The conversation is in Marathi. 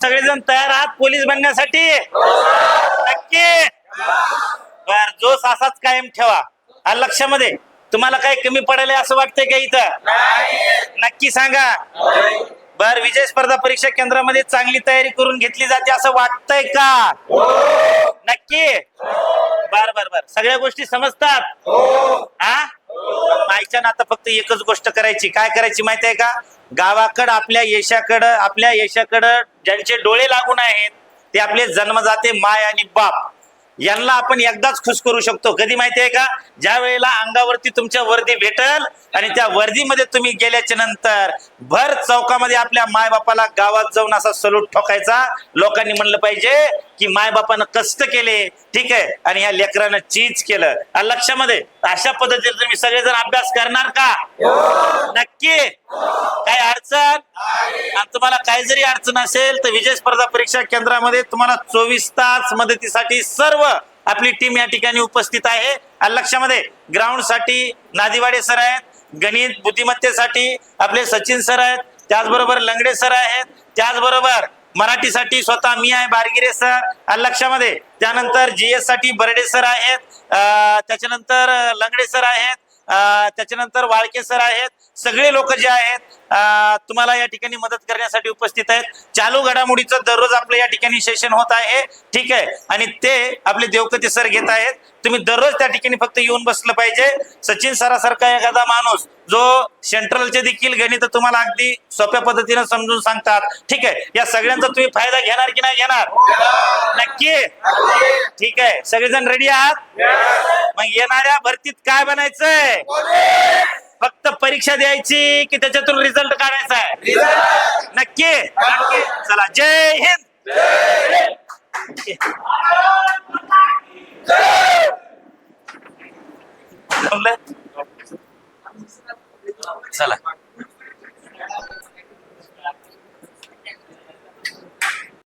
सगळेजण तयार आहात पोलीस बनण्यासाठी? नक्की. बर जोश असाच कायम ठेवा. हा लक्षामध्ये. तुम्हाला काही कमी पडेल असं वाटतंय का इथं? नक्की सांगा. बर विजय स्पर्धा परीक्षा केंद्रामध्ये चांगली तयारी करून घेतली जाते असं वाटतंय का? नक्की. बर बर बर. सगळ्या गोष्टी समजतात? हा मायच्या आता फक्त एकच गोष्ट करायची. काय करायची माहिती आहे का? गावाकडं आपल्या यशाकडं आपल्या यशाकडं ज्यांचे डोळे लागून आहेत ते आपले जन्मजाते माय आणि बाप. यांना आपण एकदाच खुश करू शकतो. कधी माहिती आहे का? ज्या वेळेला अंगावरती तुमच्या वर्दी भेटल आणि त्या वर्दीमध्ये तुम्ही गेल्याच्यानंतर भर चौकामध्ये आपल्या मायबापाला गावात जाऊन असा सलूट ठोकायचा लोकांनी म्हणलं पाहिजे की मायबापानं कष्ट केले ठीक आहे? आणि ह्या लेकरानं चीज केलं. लक्षामध्ये अशा पद्धतीने तुम्ही सगळेजण अभ्यास करणार का? नक्की. अडचण आणि तुम्हाला काय जरी अडचण असेल तर विजय स्पर्धा परीक्षा केंद्रामध्ये तुम्हाला चोवीस तास मदतीसाठी सर्व आपली टीम या ठिकाणी उपस्थित आहे. आणि लक्षामध्ये ग्राउंडसाठी नादिवाडे सर आहेत गणित बुद्धिमत्तेसाठी आपले सचिन सर आहेत त्याचबरोबर लंगडे सर आहेत त्याचबरोबर मराठीसाठी स्वतः मी आहे बारगिरे सर आणि लक्षामध्ये त्यानंतर जीएससाठी बर्डे सर आहेत त्याच्यानंतर लंगडे सर आहेत त्याच्यानंतर वाळके सर आहेत सगळे लोक जे आहेत तुम्हाला या ठिकाणी मदत करण्यासाठी उपस्थित आहेत. चालू घडामोडीचं दररोज आपलं या ठिकाणी सेशन होत आहे ठीक आहे? आणि ते आपले देवकते सर घेत आहेत. तुम्ही दररोज त्या ठिकाणी फक्त येऊन बसलं पाहिजे. सचिन सरासारखा एखादा माणूस जो सेंट्रलचे देखील गणित तुम्हाला अगदी सोप्या पद्धतीने समजून सांगतात ठीक आहे? या सगळ्यांचा तुम्ही फायदा घेणार की नाही घेणार? नक्की. ठीक आहे. सगळेजण रेडी आहात? येणाऱ्या भरतीत काय बनायचंय फक्त परीक्षा द्यायची की त्याच्यातून रिझल्ट काढायचा आहे नक्की चला जय हिंद चला